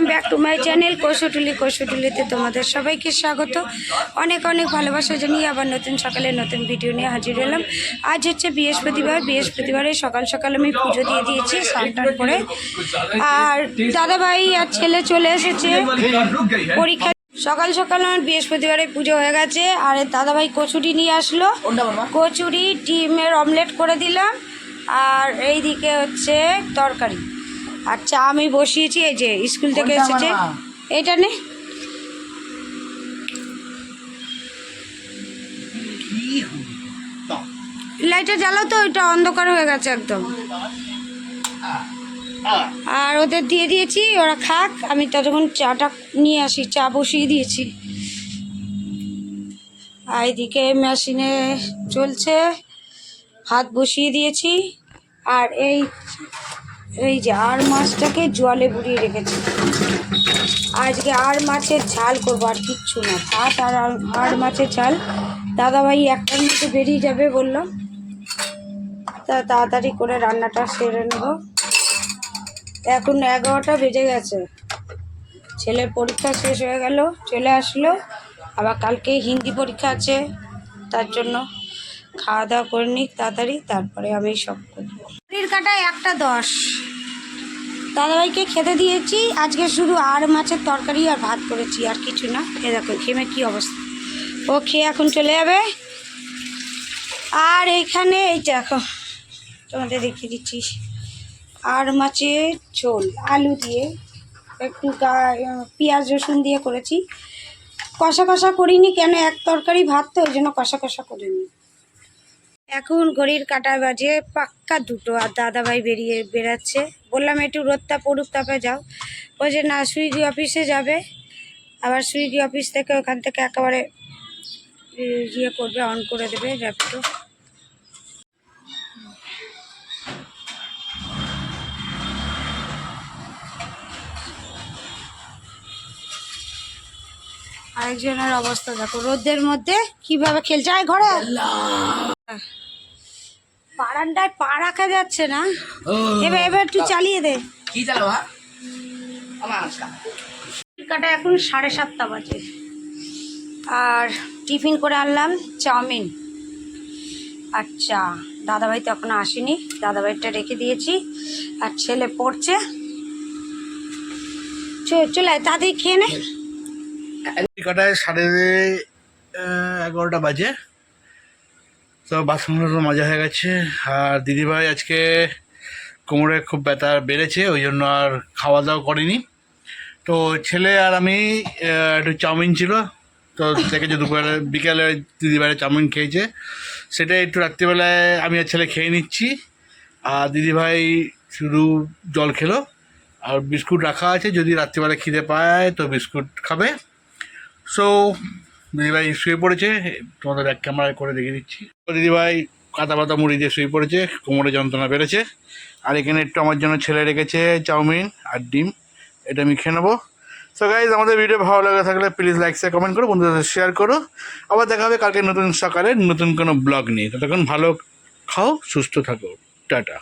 Welcome back to my channel কৌশটুলি কৌশটুলিতে তোমাদের সবাইকে স্বাগত। অনেক অনেক ভালোবাসা জানিয়ে আবার নতুন সকালে নতুন ভিডিও নিয়ে হাজির হলাম। আজ হচ্ছে বৃহস্পতিবার। বৃহস্পতিবারে সকাল সকাল আমি পুজো দিয়ে দিয়েছি স্নান করে। আর দাদাভাই আর ছেলে চলে এসেছে। পরীক্ষা সকাল সকাল আমার বৃহস্পতিবারে পুজো হয়ে গেছে। আর দাদাভাই কচুরি নিয়ে আসলো। কচুরি ডিমের অমলেট করে দিলাম। আর এইদিকে হচ্ছে তরকারি। আর চা আমি বসিয়েছি এই যে স্কুল থেকে এসেছে? এইটা নে। লাইটটা জ্বালাও তো ওইটা অন্ধকার হয়ে গেছে একদম। আর ওদের দিয়ে দিয়েছি ওরা খাক আমি ততক্ষণ চাটা নিয়ে আসি চা বসিয়ে দিয়েছি। আর এদিকে মেশিনে চলছে ভাত বসিয়ে দিয়েছি। আর এই এই যে আর মাছটাকে জলে বুড়িয়ে রেখেছি। আজকে আর মাছের ঝাল করব, আর কিচ্ছু না। ভাত আর আর- মাছের ঝাল। দাদাভাই একটার মধ্যে বেরিয়ে যাবে বলল তা তাড়াতাড়ি করে রান্নাটা সেরে নেব। এখন এগারোটা বেজে গেছে। ছেলের পরীক্ষা শেষ হয়ে গেল, চলে আসলো। আবার কালকে হিন্দি পরীক্ষা আছে, তার জন্য খাওয়া দাওয়া করে নিক তাড়াতাড়ি, তারপরে আমি সব করব। ঘড়ির কাটায় একটা দশ। দাদাভাইকে খেতে দিয়েছি। আজকে শুধু আর মাছের তরকারি আর ভাত করেছি, আর কিছু না। এ দেখো খেমে কী অবস্থা। ও খেয়ে এখন চলে যাবে। আর এখানে এই দেখো, তোমাদের দেখিয়ে দিচ্ছি। আর মাছের ঝোল, আলু দিয়ে একটু পেঁয়াজ রসুন দিয়ে করেছি। কষা কষা করিনি কেন, এক তরকারি ভাত তো, ওই জন্য কষা কষা করিনি। এখন ঘড়ির কাটা বাজে, পাক্কা দুটো, আর দাদাভাই বেরিয়ে বেরাচ্ছে বললাম, একটু রোদটা পড়ুক তাপে যাও। যে না, সুইগি অফিসে যাবে। আবার সুইগি অফিস থেকে ওখান থেকে একেবারে ইয়ে করবে, অন করে দেবে র্যাপটো আরেকজনের অবস্থা দেখো, রোদের মধ্যে কীভাবে খেলছে? আয় ঘরে। বারান্দায় পা রাখা যাচ্ছে না। এবার এবার একটু চালিয়ে দে। কি চালাবা কাটা এখন সাড়ে সাতটা বাজে। আর টিফিন করে আনলাম চাউমিন আর চা। দাদাভাই তো এখনও আসেনি। দাদাভাইটা রেখে দিয়েছি। আর ছেলে পড়ছে। চলে তাড়াতাড়ি খেয়ে নে। কাটায় সাড়ে এগারোটা বাজে। তো বাসন টাসন মাজা হয়ে গেছে। আর দিদিভাই আজকে কোমরে খুব ব্যথা বেড়েছে, ওই জন্য আর খাওয়া দাওয়া করিনি। তো ছেলে আর আমি একটু চাউমিন ছিল, তো দেখেছে দুপুরে বিকেলে দিদিভাই চাউমিন খেয়েছে। সেটা একটু রাত্রিবেলায় আমি আর ছেলে খেয়ে নিচ্ছি। আর দিদিভাই শুধু জল খেলো। আর বিস্কুট রাখা আছে, যদি রাত্রিবেলা খিদে পায় তো বিস্কুট খাবে। সো দিদিভাই শুয়ে পড়েছে, তোমাদের এক ক্যামেরায় করে দেখিয়ে দিচ্ছি। তো দিদিভাই কাতা পাতা মুড়ি দিয়ে শুয়ে পড়েছে, কোমরে যন্ত্রণা বেড়েছে। আর এখানে একটু আমার জন্য ছেলে রেখেছে চাউমিন আর ডিম, এটা আমি খেয়ে নেব। সো গাইজ আমাদের ভিডিও ভালো লাগে থাকলে প্লিজ লাইক শেয়ার কমেন্ট করো, বন্ধুদের শেয়ার করো। আবার দেখা হবে কালকে নতুন সকালে নতুন কোনো ব্লগ নিয়ে। ততক্ষণ ভালো খাও, সুস্থ থাকো। টাটা।